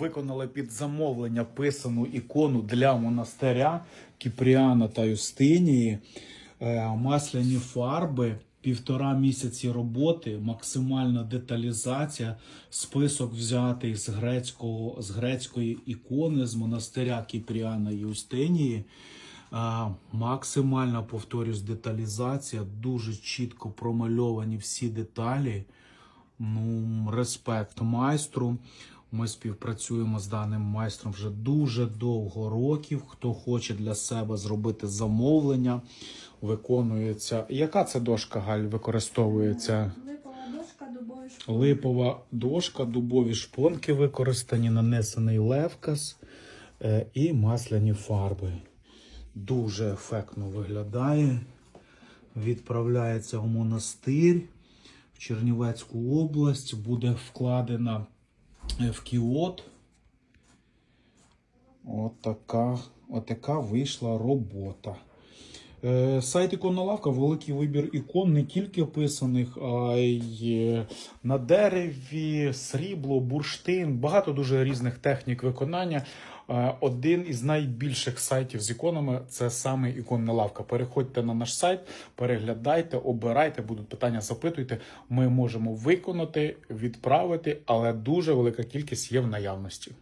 виконали під замовлення писану ікону для монастиря Кіпріана та Юстинії. Е, Масляні фарби, півтора місяці роботи, максимальна деталізація, список взятий з грецького з грецької ікони з монастиря Кіпріана Юстинії. А, максимальна, повторюсь, деталізація, дуже чітко промальовані всі деталі. Ну, респект майстру. Ми співпрацюємо з даним майстром вже дуже довго років. Хто хоче для себе зробити замовлення, виконується. Яка це дошка Галь використовується? Липова дошка, дубові шпи. Липова дошка, дубові шпонки використані, нанесений левкас е, і масляні фарби. Дуже ефектно виглядає. Відправляється в монастир в Чернівецьку область. Буде вкладена в кіот. От така, от така вийшла робота. Е, Сайт іконна лавка, великий вибір ікон, не тільки описаних, а й е, на дереві, срібло, бурштин, багато дуже різних технік виконання. Е, Один із найбільших сайтів з іконами це саме іконна лавка. Переходьте на наш сайт, переглядайте, обирайте, будуть питання, запитуйте. Ми можемо виконати, відправити, але дуже велика кількість є в наявності.